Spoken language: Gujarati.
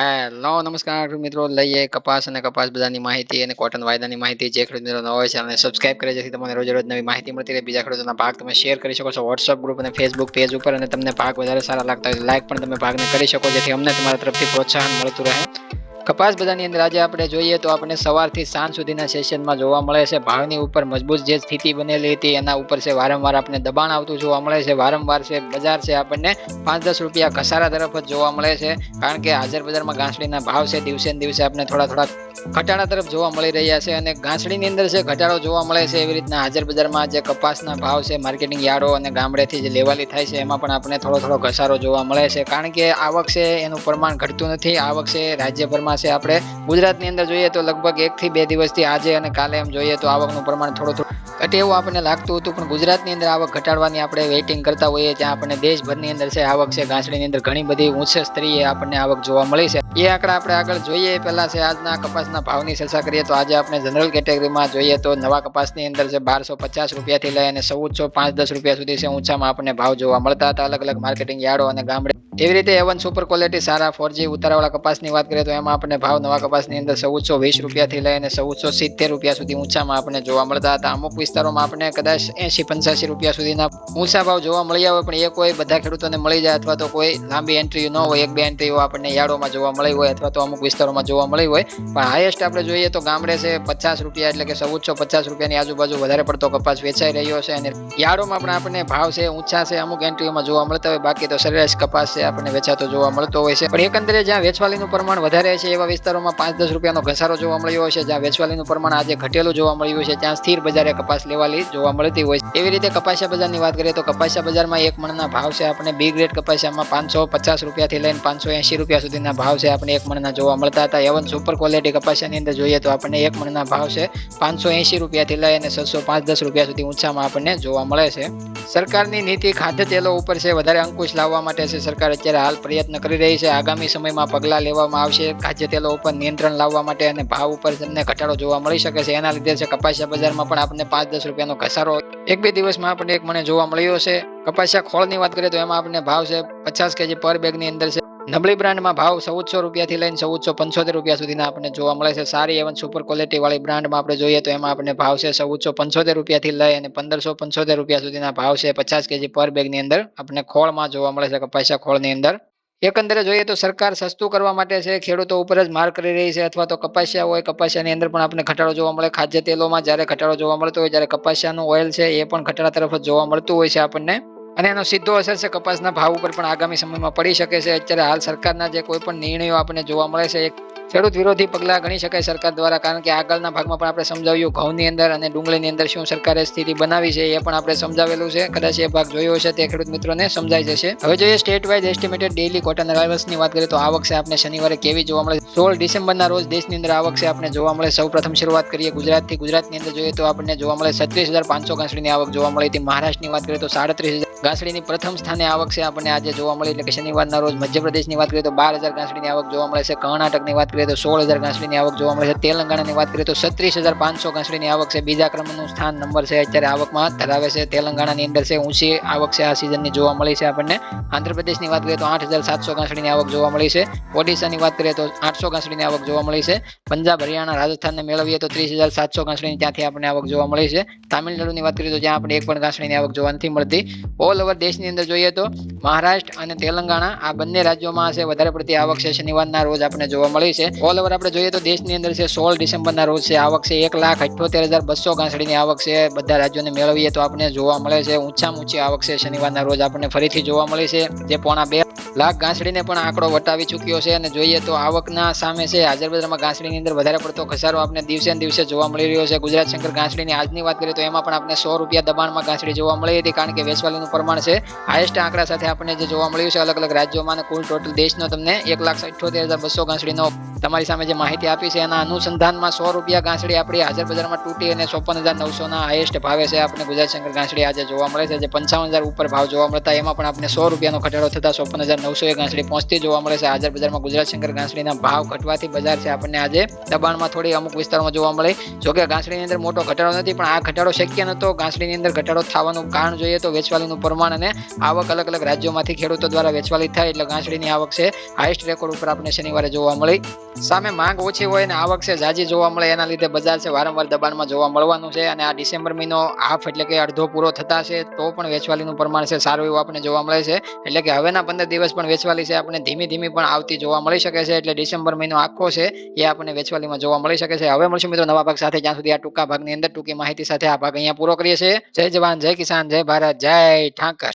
નમસ્કાર મિત્રો. લઈએ કપાસ અને કપાસ બધાની માહિતી અને કોટન વાયદાની માહિતી જે ખેડૂત મિત્રો નવો છે, અને સબસ્ક્રાઇબ કરે જેથી તમને રોજ રોજ નવી માહિતી મળતી રહે. બીજા ખેડૂતોના ભાગ તમે શેર કરી શકો છો વોટ્સઅપ ગ્રુપ અને ફેસબુક પેજ ઉપર, અને તમને ભાગ વધારે સારા લાગતા હોય લાઇક પણ તમે ભાગને કરી શકો, જેથી અમને તમારા તરફથી પ્રોત્સાહન મળતું રહે. કપાસ બજારની અંદર આજે આપણે જોઈએ તો આપણે સવારથી સાંજ સુધીના સેશનમાં જોવા મળે છે. ભાવની ઉપર મજબૂત જે સ્થિતિ બનેલી હતી એના ઉપર છે વારંવાર આપણને દબાણ આવતું જોવા મળે છે. વારંવાર છે બજાર છે આપણને પાંચ દસ રૂપિયા ઘસારા તરફ જ જોવા મળે છે. કારણ કે હાજર બજારમાં ઘાસડીના ભાવ છે દિવસે ને દિવસે આપણે થોડા થોડા ઘટાડા તરફ જોવા મળી રહ્યા છે અને ઘાસડીની અંદર છે ઘટાડો જોવા મળે છે એવી રીતના હાજર બજારમાં જે કપાસના ભાવ છે, માર્કેટિંગ યાર્ડો અને ગામડેથી જે લેવાલી થાય છે એમાં પણ આપણે થોડો થોડો ઘસારો જોવા મળે છે. કારણ કે આવક છે એનું પ્રમાણ ઘટતું નથી. આવક છે રાજ્યભરમાં છે. આપણે ગુજરાતની અંદર જોઈએ તો લગભગ એકથી બે દિવસથી આજે અને કાલે એમ જોઈએ તો આવકનું પ્રમાણ થોડું થોડું ઘટે એવું આપણને લાગતું હતું, પણ ગુજરાતની અંદર આવક ઘટાડવાની આપણે વેઇટિંગ કરતા હોઈએ ત્યાં આપણને દેશભરની અંદર છે, આવક છે ઘાસડીની અંદર ઘણી બધી ઊંચ સ્તરીય આપણને આવક જોવા મળી છે. એ આંકડા આપણે આગળ જોઈએ. પહેલાં છે, આજના કપાસના ભાવની ચર્ચા કરીએ તો આજે આપણે જનરલ કેટેગરીમાં જોઈએ તો નવા કપાસની અંદર છે, બારસો પચાસ રૂપિયાથી લઈ અને ચૌદસો પાંચ દસ રૂપિયા સુધી છે, ઊંચામાં આપણને ભાવ જોવા મળતા હતા. અલગ અલગ માર્કેટિંગ યાર્ડો અને ગામડે એવી રીતે એવન સુપર ક્વોલિટી સારા ફોરજી ઉતારાવાળા કપાસની વાત કરીએ તો એમાં આપણને ભાવ નવા કપાસની અંદર ચૌદસો વીસ રૂપિયાથી લઈને ચૌદસો સિત્તેર રૂપિયા સુધી ઊંચામાં આપણને જોવા મળતા હતા. અમુક વિસ્તારોમાં આપણને કદાચ એસી પંચ્યાસી રૂપિયા સુધીના ઊંચા ભાવ જોવા મળી આવે પણ એ કોઈ બધા ખેડૂતોને મળી જાય અથવા તો કોઈ લાંબી એન્ટ્રી ન હોય, એક બે એન્ટ્રીઓ આપણને યાર્ડોમાં જોવા મળી હોય અથવા તો અમુક વિસ્તારોમાં જોવા મળી હોય. પણ હાઈએસ્ટ આપણે જોઈએ તો ગામડે છે પચાસ રૂપિયા એટલે કે ચૌદસો પચાસ રૂપિયાની આજુબાજુ વધારે પડતો કપાસ વેચાઈ રહ્યો છે અને યાર્ડોમાં પણ આપણને ભાવ છે, ઊંચા છે, અમુક એન્ટ્રીઓમાં જોવા મળતા હોય, બાકી તો સરેરાશ કપાસ છે આપણને વેચાતો જોવા મળતો હોય છે. પણ એકંદરે જ્યાં વેચવાલીનું પ્રમાણ વધારે છે એવા વિસ્તારોમાં પાંચ દસ રૂપિયાનો ઘસારો જોવા મળ્યો છે. જ્યાં વેચવાલીનું પ્રમાણ આજે ઘટેલું જોવા મળ્યું છે, ત્યાં સ્થિર બજારે કપાસ લેવાલી જોવા મળતી હોય છે. એવી રીતે કપાસિયા બજારની વાત કરીએ તો કપાસિયા બજારમાં એક મણના ભાવ છે. આપણે બી ગ્રેડ કપાસિયામાં પાંચસો પચાસ રૂપિયાથી લઈને પાંચસો એંશી રૂપિયા સુધીના ભાવ છે આપણે એક મણના જોવા મળતા હતા. એવન સુપર ક્વોલિટી કપાસિયાની અંદર જોઈએ તો આપણને એક મણના ભાવ છે પાંચસો એંશી રૂપિયાથી લઈ અને છસો પાંચ દસ રૂપિયા સુધી ઊંચામાં આપણને જોવા મળે છે. સરકારની નીતિ ખાદ્ય તેલો ઉપર છે, વધારે અંકુશ લાવવા માટે છે સરકાર અત્યારે હાલ પ્રયત્ન કરી રહી છે. આગામી સમયમાં પગલાં લેવામાં આવશે. તેલો ઉપર નિયંત્રણ લાવવા માટે અને ભાવ ઉપર તમને ઘટાડો જોવા મળી શકે છે. એના લીધે છે કપાસિયા બજારમાં પણ આપણને પાંચ દસ રૂપિયાનો ઘસારો એક બે દિવસમાં આપણને એક મને જોવા મળ્યો છે. કપાસિયા ખોળની વાત કરીએ તો એમાં આપણને ભાવ છે પચાસ કેજી પર બેગની અંદર છે. નબળી બ્રાન્ડમાં ભાવ ચૌદસો રૂપિયાથી લઈને ચૌદસો પંચોતેર રૂપિયા સુધીના આપણને જોવા મળે છે. સારી એવન સુપર ક્વોલિટીવાળી બ્રાન્ડમાં આપણે જોઈએ તો એમાં આપણને ભાવ છે ચૌદસો પંચોતેર રૂપિયાથી લઈ અને પંદરસો પંચોતેર રૂપિયા સુધીના ભાવ છે પચાસ કેજી પર બેગની અંદર આપણને ખોળમાં જોવા મળે છે કપાસિયા ખોળની અંદર. એકંદરે જોઈએ તો સરકાર સસ્તું કરવા માટે છે, ખેડૂતો ઉપર જ માર કરી રહી છે અથવા તો કપાસિયા હોય, કપાસિયાની અંદર પણ આપણે ઘટાડો જોવા મળે. ખાદ્ય તેલોમાં જ્યારે ઘટાડો જોવા મળતો હોય, જ્યારે કપાસિયાનું ઓઇલ છે એ પણ ઘટાડા તરફ જ જોવા મળતું હોય છે આપણને. અને એનો સીધો અસર છે કપાસના ભાવ ઉપર પણ આગામી સમયમાં પડી શકે છે. અત્યારે હાલ સરકારના જે કોઈ પણ નિર્ણયો આપણને જોવા મળે છે, એક ખેડૂત વિરોધી પગલાં ગણી શકાય સરકાર દ્વારા, કારણ કે આગળના ભાગમાં પણ આપણે સમજાવ્યું ઘઉંની અંદર અને ડુંગળીની અંદર શું સરકારે સ્થિતિ બનાવી છે એ પણ આપણે સમજાવેલું છે. કદાચ એ ભાગ જોયો છે તે ખેડૂત મિત્રોને સમજાઈ જશે. હવે જોઈએ state wise estimated daily cotton અરાઇવલ્સની વાત કરીએ તો આવક છે આપણે શનિવારે કેવી જોવા મળે સોળ ડિસેમ્બરના રોજ દેશની અંદર આવક છે આપણે જોવા મળે સૌ પ્રથમ શરૂઆત કરીએ ગુજરાતથી. ગુજરાતની અંદર જોઈએ તો આપણને જોવા મળે છત્રીસ હજાર પાંચસો ઘાસડીની આવક જોવા મળી હતી મહારાષ્ટ્રની વાત કરીએ તો સાડત્રીસ હજાર ઘાસડીની પ્રથમ સ્થાને આવક છે. આપણને આજે જોવા મળી એટલે કે શનિવારના રોજ મધ્યપ્રદેશની વાત કરીએ તો બાર હજાર ઘાસડીની આવક જોવા મળે છે. કર્ણાટકની વાત કરીએ તો સોળ હજાર ઘાસડીની આવક જોવા મળે છે. તેલંગાણાની વાત કરીએ તો છત્રીસ હજાર પાંચસો ઘાસડીની આવક છે. બીજા ક્રમનું સ્થાન નંબર છે. અત્યારે આવકમાં ધરાવે છે. તેલંગાણાની અંદર છે. ઊંચી આવક છે. આ સિઝનની જોવા મળી છે આપણને. આંધ્રપ્રદેશની વાત કરીએ તો આઠ હજાર સાતસો ઘાસડીની આવક જોવા મળી છે. ઓડિશાની વાત કરીએ તો આઠસો ઘાસડીની આવક જોવા મળી છે. પંજાબ, હરિયાણા, રાજસ્થાનને મેળવીએ તો ત્રીસ હજાર સાતસો ઘાસડીની ત્યાંથી આપણને આવક જોવા મળી છે. તામિલનાડુની વાત કરીએ તો જ્યાં આપણે એક પણ ઘાસડીની આવક જોવા નથી મળતી. ઓલ ઓવર દેશની અંદર જોઈએ તો મહારાષ્ટ્ર અને તેલંગાણા આ બંને રાજ્યોમાં છે વધારે પડતી આવક છે શનિવારના રોજ આપણે જોવા મળી છે. ઓલ ઓવર આપણે જોઈએ તો દેશની અંદર છે સોળ ડિસેમ્બરના રોજ છે આવક છે એક લાખ અઠ્યોતેર હજાર બસો ઘાસડીની આવક છે. બધા રાજ્યોને મેળવીએ તો આપણે જોવા મળે છે. ઊંચામાં ઊંચી આવક છે શનિવારના રોજ આપણને ફરીથી જોવા મળી છે. જે પોણા બે લાખ ઘાસડીને પણ આંકડો વટાવી ચૂક્યો છે અને જોઈએ તો આવકના સામે છે. હાજર બજારમાં ઘાસડીની અંદર વધારે પડતો ઘસારો આપણે દિવસે દિવસે જોવા મળી રહ્યો છે. ગુજરાત શંકર ઘાસડીની આજની વાત કરીએ તો એમાં પણ આપણે સો રૂપિયા દબાણમાં ઘાસડી જોવા મળી હતી કારણ કે વેચવાલીનું પ્રમાણ છે. હાઈએસ્ટ આંકડા સાથે આપણને જે જોવા મળ્યું છે અલગ અલગ રાજ્યોમાં અને કુલ ટોટલ દેશનો તમને એક લાખ અઠ્યોતેર હજાર બસો ઘાસડીનો તમારી સામે જે માહિતી આપી છે, એના અનુસંધાનમાં સો રૂપિયા ગાંસડી આપણી હાજર બજારમાં તૂટી અને ચોપન હજાર નવસોના હાઈએસ્ટ ભાવે છે. આપણે ગુજરાત શંકર ગાંસડી આજે જોવા મળે છે, જે પંચાવન હજાર ઉપર ભાવ જોવા મળતા, એમાં પણ આપણે સો રૂપિયાનો ઘટાડો થતા ચોપન હજાર નવસો એ ગાંસડી પહોંચતી જોવા મળે છે. હાજર બજારમાં ગુજરાત શંકર ગાંસડીના ભાવ ઘટવાથી બજાર છે. આપણને આજે દબાણમાં થોડી અમુક વિસ્તારોમાં જોવા મળે. જોકે ગાંસડીની અંદર મોટો ઘટાડો નથી, પણ આ ઘટાડો શક્ય નહોતો. ગાંસડીની અંદર ઘટાડો થવાનું કારણ જોઈએ તો વેચવાલીનું પ્રમાણ અને આવક અલગ અલગ રાજ્યોમાંથી ખેડૂતો દ્વારા વેચવાલી થાય એટલે ગાંસડીની આવક છે. હાઈએસ્ટ રેકોર્ડ ઉપર આપણે શનિવારે જોવા મળી. સામે માંગ ઓછી હોય અને આવક છે, જાજી જોવા મળે, એના લીધે બજાર છે, વારંવાર દબાણમાં જોવા મળવાનું છે અને આ ડિસેમ્બર મહિનો હાફ એટલે કે અડધો પૂરો થતા છે, તો પણ વેચવાલીનું પ્રમાણ છે, સારું એવું આપણને જોવા મળે છે. એટલે કે હવેના પંદર દિવસ પણ વેચવાલી છે આપણે ધીમી ધીમી પણ આવતી જોવા મળી શકે છે, એટલે ડિસેમ્બર મહિનો આખો છે, એ આપણને વેચવાલીમાં જોવા મળી શકે છે. હવે મળશું મિત્રો નવા ભાગ સાથે, જ્યાં સુધી આ ટૂંકા ભાગની અંદર ટૂંકી માહિતી સાથે આ ભાગ અહીંયા પૂરો કરીએ છીએ. જય જવાન, જય કિસાન, જય ભારત, જય ઠાકર.